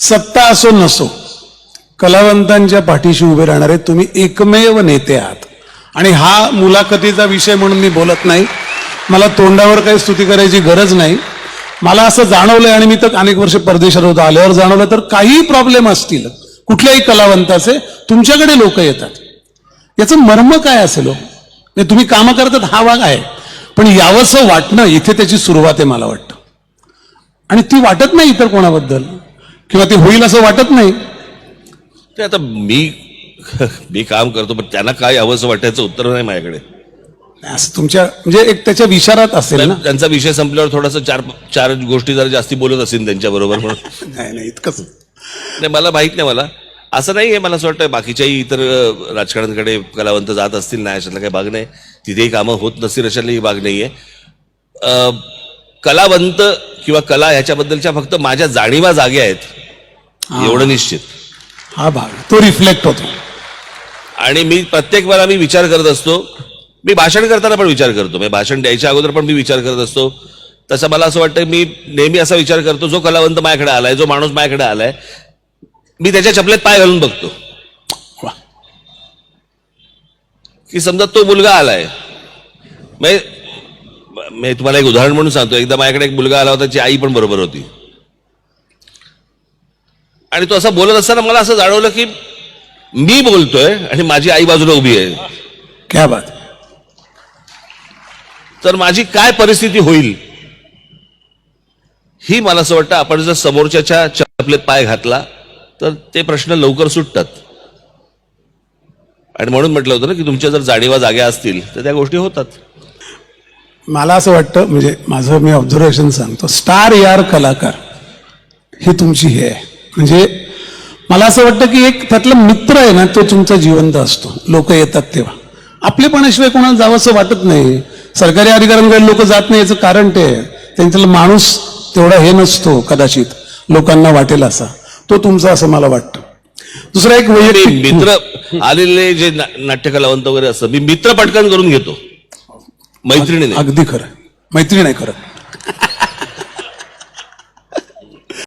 सत्ता असो नसो कलावंतांच्या पाठीशी उभे राहणारे तुम्ही एकमेव नेते आहात. आणि हा मुलाखतीचा विषय म्हणून मी बोलत नाही. मला तोंडावर काही स्तुती करायची गरज नाही. मला असं जाणवलंय आणि मी तर अनेक वर्ष परदेशात होतो. आल्यावर जाणवलं तर काही प्रॉब्लेम असतील. कुठल्याही कलावंताचे तुमच्याकडे लोक येतात. याचं मर्म काय असेल हो? तुम्ही कामं करतात हा भाग आहे. पण यावंसं वाटणं इथे त्याची सुरुवात आहे मला वाटतं. आणि ती वाटत नाही इतर कोणाबद्दल. किंवा ते होईल असं वाटत नाही. ते आता मी मी काम करतो पण त्यांना काय हवं असं वाटायचं उत्तर नाही माझ्याकडे. असं तुमच्या म्हणजे एक त्याच्या विचारात असेल ना. त्यांचा विषय संपल्यावर थोडासा चार चार गोष्टी जरा जास्ती बोलत असतील त्यांच्या बरोबर म्हणून नाही नाही इतकंच. नाही मला माहीत नाही मला. असं नाही आहे मला असं वाटतं बाकीच्याही इतर अ, राजकारण्यांकडे कलावंत जात असतील नाही अशातला काही भाग नाही. तिथेही कामं होत नसतील अशातलाही भाग नाही आहे कलावंत किंवा कला ह्याच्याबद्दलच्या फक्त माझ्या जाणीवा जागे आहेत. एवढं निश्चित. हा भाग. तो रिफ्लेक्ट होतो. आणि मी प्रत्येक वेळा मी विचार करत असतो. मी भाषण करताना पण विचार करतो. म्हणजे भाषण द्यायच्या अगोदर पण मी विचार करत असतो. तसं मला असं वाटतं मी नेहमी असा विचार करतो जो कलावंत माझ्याकडे आलाय जो माणूस माझ्याकडे आलाय मी त्याच्या चपलेत पाय घालून बघतो. की समजा तो मुलगा आलाय. म्हणजे मी तुम्हाला एक उदाहरण म्हणून सांगतो. एकदा माझ्याकडे एक मुलगा आला होता त्याची आई पण बरोबर होती. आणि तो असं बोलत असताना मला असं जाणवलं की मी बोलतोय आणि माझी आई बाजूला उभी आहे. क्या बात. तर माझी काय परिस्थिती होईल? ही मला असं वाटतं आपण जर समोरच्याच्या चपलेत पाय घातला तर ते प्रश्न लवकर सुटतात. आणि म्हणून म्हटलं होतं ना की तुमच्या जर जाणीवा जाग्या असतील तर त्या गोष्टी होतात. मला असं वाटतं म्हणजे माझं मी ऑब्झर्वेशन सांगतो. स्टार यार कलाकार ही तुमची हे आहे. म्हणजे मला असं वाटतं की एक त्यातला मित्र आहे ना तो तुमचा जिवंत असतो. लोक येतात तेव्हा. आपलेपणाशिवाय कोणाला जावं असं वाटत नाही. सरकारी अधिकाऱ्यांकडे लोक जात नाही याचं कारण ते आहे. त्यांच्याला माणूस तेवढा हे नसतो कदाचित लोकांना वाटेल असा. तो तुमचा असं मला वाटतं. दुसरा एक वैयक्तिक मित्र आलेले जे नाट्यकलावंत वगैरे असतात मी मित्र पटकन करून घेतो. मैत्रिणी अगदी खरं. मैत्री नाही खरं.